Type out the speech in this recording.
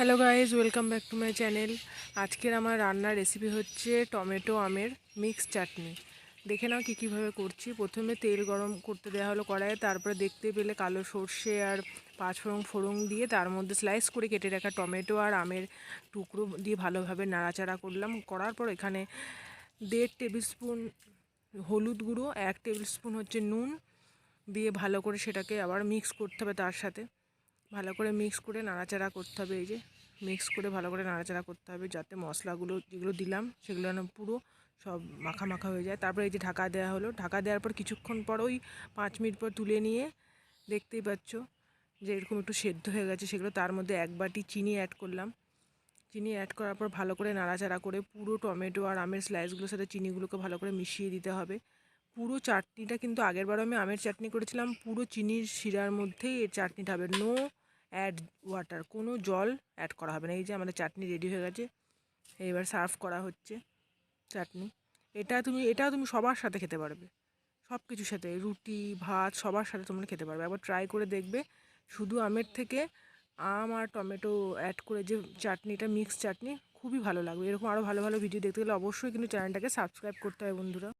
Hello guys welcome back to my channel আজকের আমার রান্নার রেসিপি হচ্ছে টমেটো আমের মিক্স চাটনি। দেখে নাও কী কীভাবে করছি। প্রথমে তেল গরম করতে দেওয়া হলো কড়াইয়ে, তারপরে দেখতে পেলে কালো সর্ষে আর পাঁচ ফোড়ন ফোড়ন দিয়ে তার মধ্যে স্লাইস করে কেটে রাখা টমেটো আর আমের টুকরো দিয়ে ভালোভাবে নাড়াচাড়া করলাম। করার পর এখানে দেড় টেবিল স্পুন হলুদ গুঁড়ো, এক টেবিল স্পুন হচ্ছে নুন। দিয়ে ভালো করে সেটাকে আবার মিক্স করতে হবে তার সাথে। ভালো করে মিক্স করে নাড়াচাড়া করতে হবে, এই যে মিক্স করে ভালো করে নাড়াচাড়া করতে হবে যাতে মশলাগুলো যেগুলো দিলাম সেগুলো যেন পুরো সব মাখা মাখা হয়ে যায়। তারপরে এই যে ঢাকা দেওয়া হলো, ঢাকা দেওয়ার পর কিছুক্ষণ পর ওই পাঁচ মিনিট পর তুলে নিয়ে দেখতেই পাচ্ছ যে এরকম একটু সেদ্ধ হয়ে গেছে, সেগুলো তার মধ্যে এক বাটি চিনি অ্যাড করলাম। চিনি অ্যাড করার পর ভালো করে নাড়াচাড়া করে পুরো টমেটো আর আমের স্লাইসগুলোর সাথে চিনিগুলোকে ভালো করে মিশিয়ে দিতে হবে। পুরো চাটনিটা কিন্তু আগেরবার আমি আমের চাটনি করেছিলাম, পুরো চিনির শিরার মধ্যেই এর চাটনিটা হবে। নো অ্যাড ওয়াটার কোনো জল অ্যাড করা হবে না। এই যে আমাদের চাটনি রেডি হয়ে গেছে এবার সার্ভ করা হচ্ছে চাটনি। এটা তুমি এটা তুমি সবার সাথে খেতে পারবে। সব কিছুর সাথে, রুটি, ভাত, সবার সাথে তোমরা খেতে পারবে। একবার ট্রাই করে দেখবে, শুধু আমের থেকে আম আর টমেটো অ্যাড করে যে চাটনিটা মিক্স চাটনি, খুবই ভালো লাগবে। এরকম আরও ভালো ভালো ভিডিও দেখতে গেলে অবশ্যই কিন্তু চ্যানেলটাকে সাবস্ক্রাইব করতে হবে বন্ধুরা।